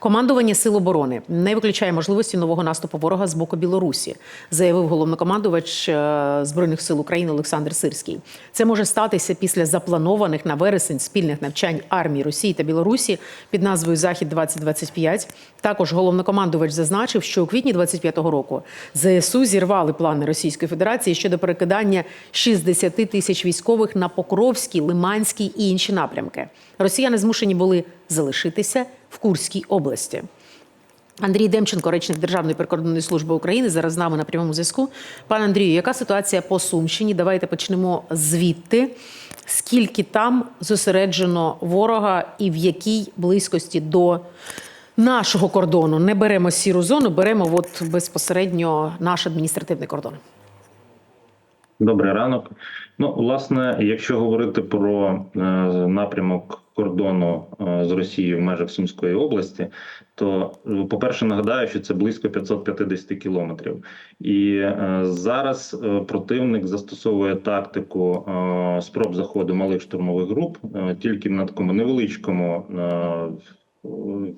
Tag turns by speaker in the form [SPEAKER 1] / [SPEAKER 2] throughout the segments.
[SPEAKER 1] Командування сил оборони не виключає можливості нового наступу ворога з боку Білорусі, заявив головнокомандувач е, збройних сил України Олександр Сирський. Це може статися після запланованих на вересень спільних навчань армії Росії та Білорусі під назвою Захід 2025 Також головнокомандувач зазначив, що у квітні 25-го року ЗСУ зірвали плани Російської Федерації щодо перекидання 60 тисяч військових на Покровський, Лиманський і інші напрямки. Росіяни змушені були залишитися в Курській області. Андрій Демченко, речник Державної прикордонної служби України, зараз з нами на прямому зв'язку. Пане Андрію, яка ситуація по Сумщині? Давайте почнемо звідти. Скільки там зосереджено ворога і в якій близькості до нашого кордону? Не беремо сіру зону, беремо от безпосередньо наш адміністративний кордон.
[SPEAKER 2] Добрий ранок. Ну, власне, якщо говорити про е, напрямок кордону е, з Росією в межах Сумської області, то, е, по-перше, нагадаю, що це близько 550 кілометрів, і е, зараз противник застосовує тактику спроб заходу малих штурмових груп тільки на такому невеличкому.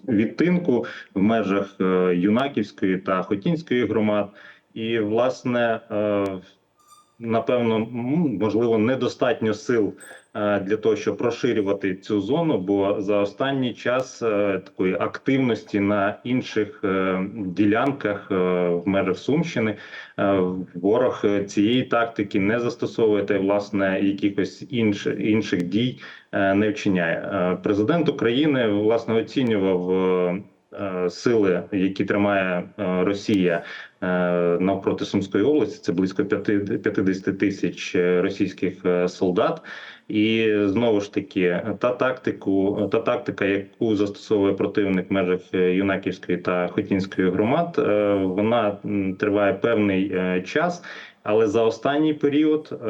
[SPEAKER 2] Відтинку в межах Юнаківської та Хотінської громад, і власне напевно, можливо, недостатньо сил для того, щоб розширювати цю зону. Бо за останній час е, такої активності на інших е, ділянках е, в межах Сумщини е, ворог е, цієї тактики не застосовує та власне якихось інших інших дій е, не вчиняє. Е, Президент України власне оцінював. Е, Сили, які тримає е, Росія е, навпроти Сумської області, це близько п'яти- 50 тисяч російських солдат. І знову ж таки, та тактику, та тактика, яку застосовує противник в межах Юнаківської та Хотінської громад, вона триває певний час, але за останній період.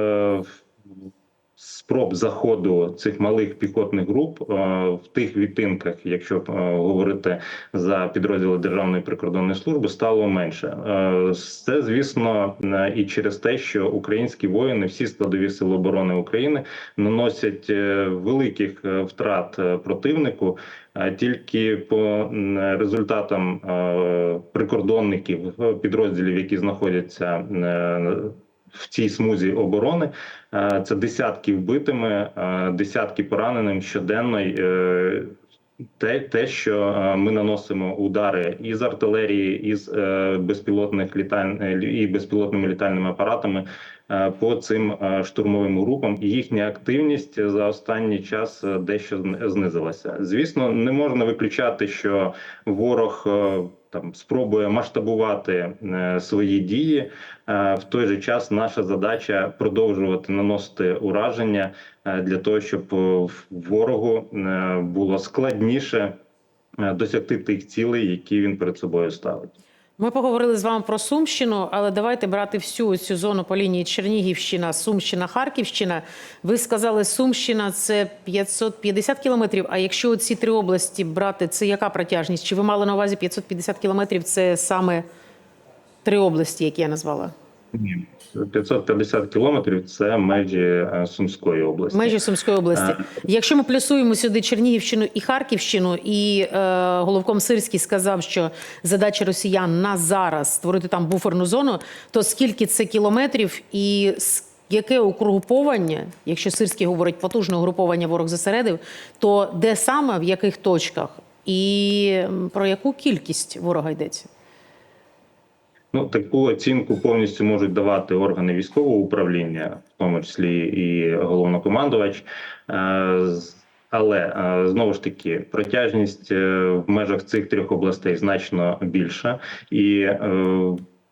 [SPEAKER 2] Спроб заходу цих малих піхотних груп е, в тих відтинках, якщо е, говорити за підрозділи Державної прикордонної служби, стало менше. Е, Це звісно і через те, що українські воїни, всі складові сили оборони України, наносять великих втрат противнику. Тільки по результатам прикордонників підрозділів, які знаходяться в цій смузі оборони, е, це десятки вбитими, е, десятки пораненим щоденно. е, Те, те, що ми наносимо удари із артилерії, із безпілотних літаль... і безпілотними літальними апаратами по цим штурмовим групам, і їхня активність за останній час дещо зн- знизилася. Звісно, не можна виключати, що ворог там спробує масштабувати е, свої дії. Е, В той же час наша задача продовжувати наносити ураження е, для того, щоб ворогу було складніше досягти тих цілей, які він перед собою ставить.
[SPEAKER 1] Ми поговорили з вами про Сумщину, але давайте брати всю цю зону по лінії Чернігівщина, Сумщина, Харківщина. Ви сказали, Сумщина це 550 кілометрів. А якщо ці три області брати, це яка протяжність? Чи ви мали на увазі 550 кілометрів? Це саме три області, які я назвала?
[SPEAKER 2] Ні. 550 кілометрів це межі е, Сумської області.
[SPEAKER 1] Межі Сумської області. Якщо ми плюсуємо сюди Чернігівщину і Харківщину, і е, головком Сирський сказав, що задача росіян на зараз створити там буферну зону, то скільки це кілометрів і яке угруповання, якщо Сирський говорить потужне угруповання ворог зосередив, то де саме в яких точках і про яку кількість ворога йдеться?
[SPEAKER 2] Ну, таку оцінку повністю можуть давати органи військового управління, в тому числі і головнокомандувач. Е, Але е, знову ж таки протяжність е, в межах цих трьох областей значно більша, і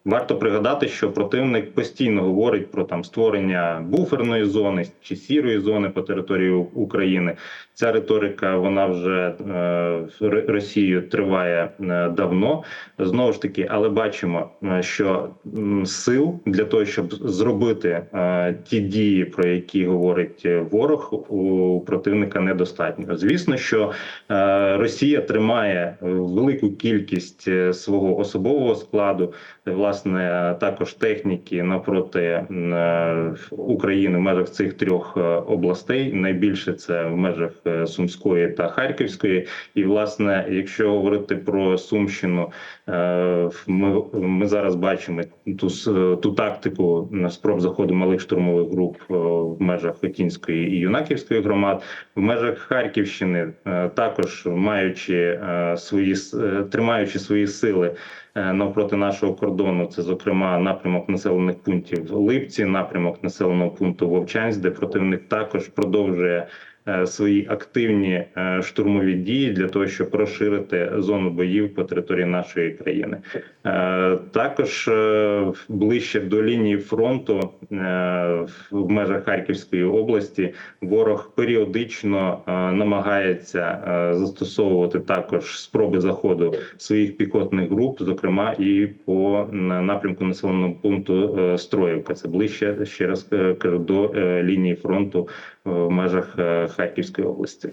[SPEAKER 2] варто пригадати, що противник постійно говорить про там створення буферної зони чи сірої зони по території України. Ця риторика вона вже е, Р- Росією триває е, давно. Знову ж таки, але бачимо, е, що сил для того, щоб зробити е, ті дії, про які говорить е, ворог, у противника недостатньо. Звісно, що е, Росія тримає велику кількість свого особового складу, власне. Власне також техніки навпроти е, України в межах цих трьох е, областей. Найбільше це в межах е, Сумської та Харківської. І власне, якщо говорити про Сумщину, ми, ми зараз бачимо ту ту тактику спроб заходу малих штурмових груп в межах Хотінської і Юнаківської громад. В межах Харківщини також маючи свої тримаючи свої сили навпроти нашого кордону, це зокрема напрямок населених пунктів Липці, напрямок населеного пункту Вовчанськ, де противник також продовжує. е, Свої активні е, штурмові дії для того, щоб розширити зону боїв по території нашої країни, Е, також е, ближче до лінії фронту е, в межах Харківської області ворог періодично е, намагається е, застосовувати також спроби заходу своїх піхотних груп, зокрема і по напрямку населеного пункту е, Строївка. Це ближче ще раз е, до е, лінії фронту е, в межах е, Харківської області.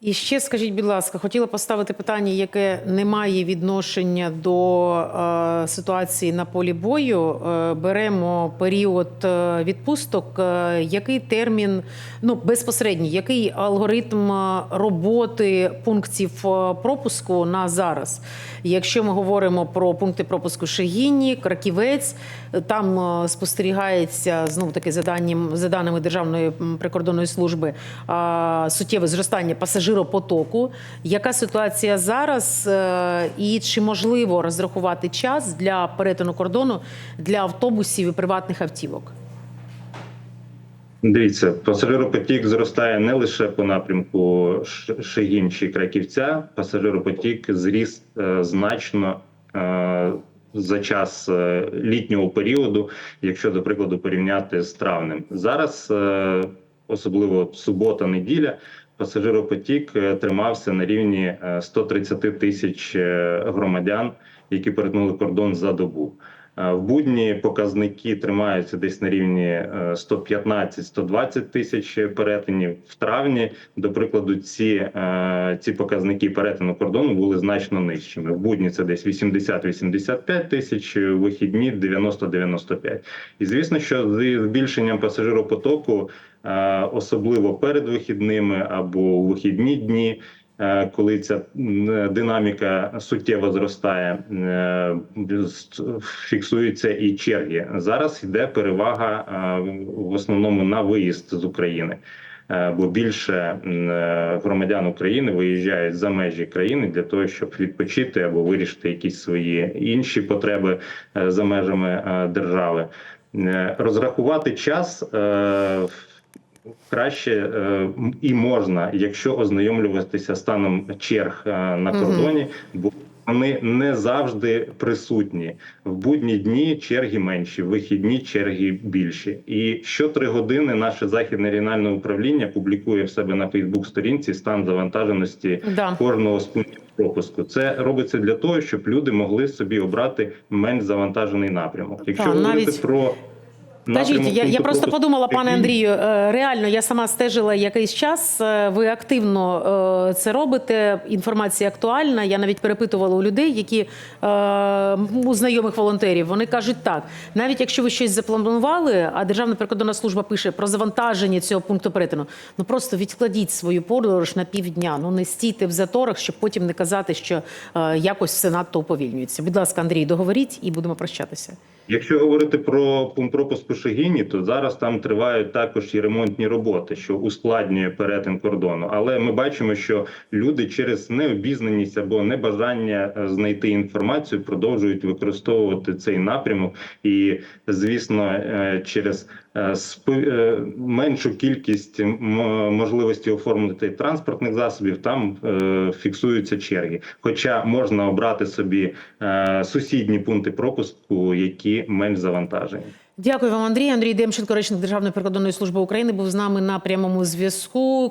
[SPEAKER 1] І ще скажіть, будь ласка, хотіла поставити питання, яке не має відношення до е, ситуації на полі бою. Е, беремо період е, відпусток. Е, який термін, ну безпосередній, який алгоритм е, роботи пунктів е, пропуску на зараз? Якщо ми говоримо про пункти пропуску Шегіні, Краківець, там е, спостерігається знову таки за даним за даними Державної прикордонної служби е, суттєве зростання пасажиропотоку. Яка ситуація зараз, е, і чи можливо розрахувати час для перетину кордону для автобусів і приватних автівок?
[SPEAKER 2] Дивіться, пасажиропотік зростає не лише по напрямку Ш- Шегін чи Краківця. Пасажиропотік зріс е, значно е, за час літнього періоду, якщо до прикладу порівняти з травнем. Зараз, особливо субота, неділя, пасажиропотік е, тримався на рівні е, 130 тисяч е, громадян, які перетнули кордон за добу. Е, В будні показники тримаються десь на рівні е, 115-120 тисяч перетинів. В травні, до прикладу, ці, е, ці показники перетину кордону були значно нижчими. В будні це десь 80-85 тисяч, вихідні 90-95. І звісно, що з збільшенням пасажиропотоку, е, особливо перед вихідними або у вихідні дні. Е, Коли ця динаміка суттєво зростає, е, фіксуються і черги. Зараз йде перевага е, в основному на виїзд з України, Е, бо більше е, громадян України виїжджають за межі країни для того, щоб відпочити або вирішити якісь свої інші потреби е, за межами е, держави. Е, Розрахувати час. Краще е, і можна, якщо ознайомлюватися станом черг е, на кордоні, бо вони не завжди присутні. В будні дні черги менші, в вихідні черги більші. І що три години наше західне регіональне управління публікує в себе на Фейсбук-сторінці стан завантаженості
[SPEAKER 1] Да.
[SPEAKER 2] кожного з пунктів пропуску. Це робиться для того, щоб люди могли собі обрати менш завантажений напрямок. Якщо
[SPEAKER 1] Та,
[SPEAKER 2] говорити
[SPEAKER 1] навіть-
[SPEAKER 2] про Напрямок
[SPEAKER 1] я, я просто подумала, пане Андрію, е, реально я сама стежила якийсь час. е, Ви активно е, це робите. Інформація актуальна. Я навіть перепитувала у людей, які у знайомих волонтерів. Вони кажуть так: навіть якщо ви щось запланували, а Державна прикордонна служба пише про завантаження цього пункту перетину, ну просто відкладіть свою подорож на півдня. Ну не стійте в заторах, щоб потім не казати, що якось все надто уповільнюється. Будь ласка, Андрій, договоріть і будемо прощатися.
[SPEAKER 2] Якщо говорити про пункт пропуску то зараз там тривають також і ремонтні роботи, що ускладнює перетин кордону. Але ми бачимо, що люди через необізнаність або небажання е, знайти інформацію продовжують використовувати цей напрямок, і звісно, е, через е, меншу кількість можливості оформити транспортних засобів, там фіксуються черги. Хоча можна обрати собі сусідні пункти пропуску, які менш завантажені.
[SPEAKER 1] Дякую вам, Андрій. Андрій Демченко, речник Державної прикордонної служби України, був з нами на прямому зв'язку.